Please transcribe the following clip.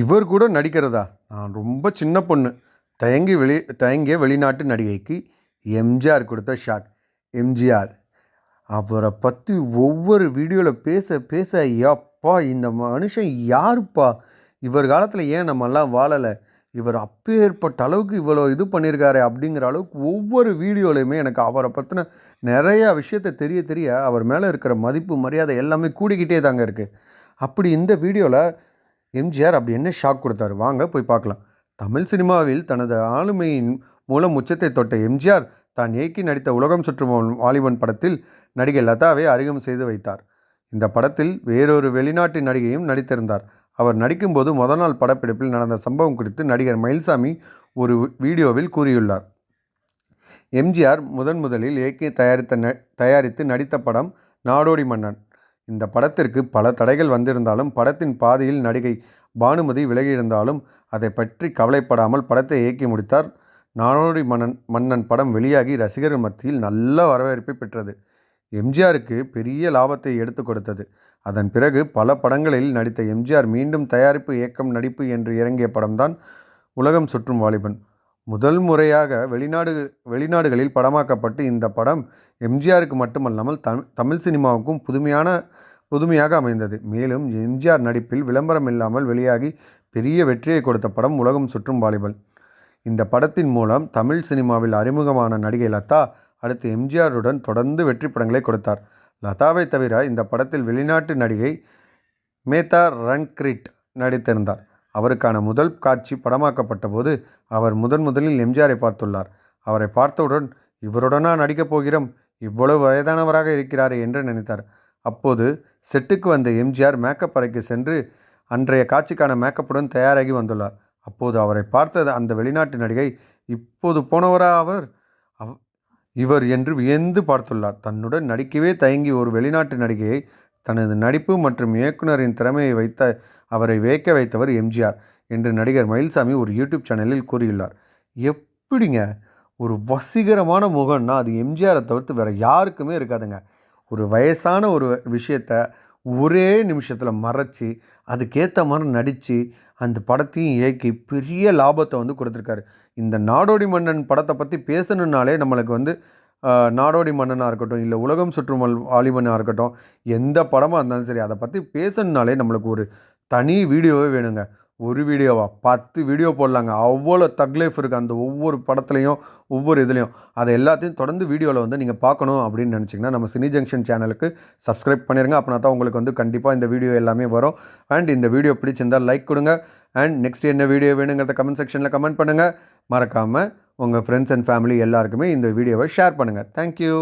இவர் கூட நடிக்கிறதா? நான் ரொம்ப சின்ன பொண்ணு. தயங்கி வெளி தயங்கிய வெளிநாட்டு நடிகைக்கு எம்ஜிஆர் கொடுத்த ஷாக் எம்ஜிஆர். அவரை பற்றி ஒவ்வொரு வீடியோவில் பேச பேச எப்பா இந்த மனுஷன் யாருப்பா? இவர் காலத்தில் ஏன் நம்மெல்லாம் வாழலை? இவர் அப்பேற்பட்ட அளவுக்கு இவ்வளோ இது பண்ணியிருக்காரு அப்படிங்கிற அளவுக்கு ஒவ்வொரு வீடியோலையுமே எனக்கு அவரை பற்றின நிறையா விஷயத்த தெரிய தெரிய அவர் மேலே இருக்கிற மதிப்பு மரியாதை எல்லாமே கூடிக்கிட்டே தாங்க இருக்குது அப்படி இந்த வீடியோவில் எம்ஜிஆர் அப்படி என்ன ஷாக் கொடுத்தாரு? வாங்க போய் பார்க்கலாம். தமிழ் சினிமாவில் தனது ஆளுமையின் மூலம் உச்சத்தை தொட்ட எம்ஜிஆர் தான் இயக்கி நடித்த உலகம் சுற்றும் வாலிபன் படத்தில் நடிகை லதாவை அறிமுகம் செய்து வைத்தார். இந்த படத்தில் வேறொரு வெளிநாட்டு நடிகையும் நடித்திருந்தார். அவர் நடிக்கும்போது முதல் நாள் படப்பிடிப்பில் நடந்த சம்பவம் குறித்து நடிகர் மயில்சாமி ஒரு வீடியோவில் கூறியுள்ளார். எம்ஜிஆர் முதன் முதலில் இயக்கி தயாரித்த ந தயாரித்து நடித்த படம் நாடோடி மன்னன். இந்த படத்திற்கு பல தடைகள் வந்திருந்தாலும் படத்தின் பாதியில் நடிகை பானுமதி விலகியிருந்தாலும் அதை பற்றி கவலைப்படாமல் படத்தை இயக்கி முடித்தார். நானோடி மன்னன் மன்னன் படம் வெளியாகி ரசிகர்கள் மத்தியில் நல்ல வரவேற்பை பெற்றது. எம்ஜிஆருக்கு பெரிய லாபத்தை எடுத்து கொடுத்தது. அதன் பிறகு பல படங்களில் நடித்த எம்ஜிஆர் மீண்டும் தயாரிப்பு இயக்கம் நடிப்பு என்று இறங்கிய படம்தான் உலகம் சுற்றும் வாலிபன். முதல் முறையாக வெளிநாடு வெளிநாடுகளில் படமாக்கப்பட்டு இந்த படம் எம்ஜிஆருக்கு மட்டுமல்லாமல் தமிழ் தமிழ் சினிமாவுக்கும் புதுமையான புதுமையாக அமைந்தது. மேலும் எம்ஜிஆர் நடிப்பில் விளம்பரம் இல்லாமல் வெளியாகி பெரிய வெற்றியை கொடுத்த படம் உலகம் சுற்றும் வாலிபல். இந்த படத்தின் மூலம் தமிழ் சினிமாவில் அறிமுகமான நடிகை லதா அடுத்து எம்ஜிஆருடன் தொடர்ந்து வெற்றி படங்களை கொடுத்தார். லதாவை தவிர இந்த படத்தில் வெளிநாட்டு நடிகை மேதா ரன்கிரிட் நடித்திருந்தார். அவருக்கான முதல் காட்சி படமாக்கப்பட்ட போது அவர் முதன் முதலில் எம்ஜிஆரை பார்த்துள்ளார். அவரை பார்த்தவுடன் இவருடனா நடிக்கப் போகிறோம் இவ்வளவு வயதானவராக இருக்கிறாரே என்று நினைத்தார். அப்போது செட்டுக்கு வந்த எம்ஜிஆர் மேக்கப் அறைக்கு சென்று அன்றைய காட்சிக்கான மேக்கப்புடன் தயாராகி வந்துள்ளார். அப்போது அவரை பார்த்த அந்த வெளிநாட்டு நடிகை இப்போது போனவரா அவர்? அவ் இவர் என்று வியந்து பார்த்துள்ளார். தன்னுடன் நடிக்கவே தயங்கி ஒரு வெளிநாட்டு நடிகையை தனது நடிப்பு மற்றும் இயக்குனரின் திறமையை வைத்த அவரை வேக்க வைத்தவர் எம்ஜிஆர் என்று நடிகர் மயில்சாமி ஒரு யூடியூப் சேனலில் கூறியுள்ளார். எப்படிங்க? ஒரு வசீகரமான முகம்னா அது எம்ஜிஆரை தவிர்த்து வேறு யாருக்குமே இருக்காதுங்க. ஒரு வயசான ஒரு விஷயத்த ஒரே நிமிஷத்தில் மறைச்சி அதுக்கேற்ற மாதிரி நடித்து அந்த படத்தையும் இயக்கி பெரிய லாபத்தை வந்து கொடுத்துருக்காரு. இந்த நாடோடி மன்னன் படத்தை பற்றி பேசணுன்னாலே நம்மளுக்கு வந்து நாடோடி மன்னனாக இருக்கட்டும் இல்லை உலகம் சுற்றுமல் வாலிபனாக இருக்கட்டும் எந்த படமாக இருந்தாலும் சரி அதை பற்றி பேசணுன்னாலே நம்மளுக்கு ஒரு தனி வீடியோவே வேணுங்க. ஒரு வீடியோவா? பத்து வீடியோ போடலாங்க. அவ்வளோ தக் லைஃப் இருக்குது அந்த ஒவ்வொரு படத்துலையும் ஒவ்வொரு இதுலேயும். அதை எல்லாத்தையும் தொடர்ந்து வீடியோவில் வந்து நீங்கள் பார்க்கணும் அப்படின்னு நினச்சிங்கன்னா நம்ம சினி ஜங்ஷன் சேனலுக்கு சப்ஸ்கிரைப் பண்ணிடுங்க அப்படின்னா தான் உங்களுக்கு வந்து கண்டிப்பாக இந்த வீடியோ எல்லாமே வரும். அண்ட் இந்த வீடியோ பிடிச்சிருந்தால் லைக் கொடுங்க. அண்ட் நெக்ஸ்ட் என்ன வீடியோ வேணுங்கிறத கமெண்ட் செக்ஷனில் கமெண்ட் பண்ணுங்கள் மறக்காமல் உங்கள் ஃப்ரெண்ட்ஸ் அண்ட் ஃபேமிலி எல்லாருக்குமே இந்த வீடியோவை ஷேர் பண்ணுங்கள் தேங்க்யூ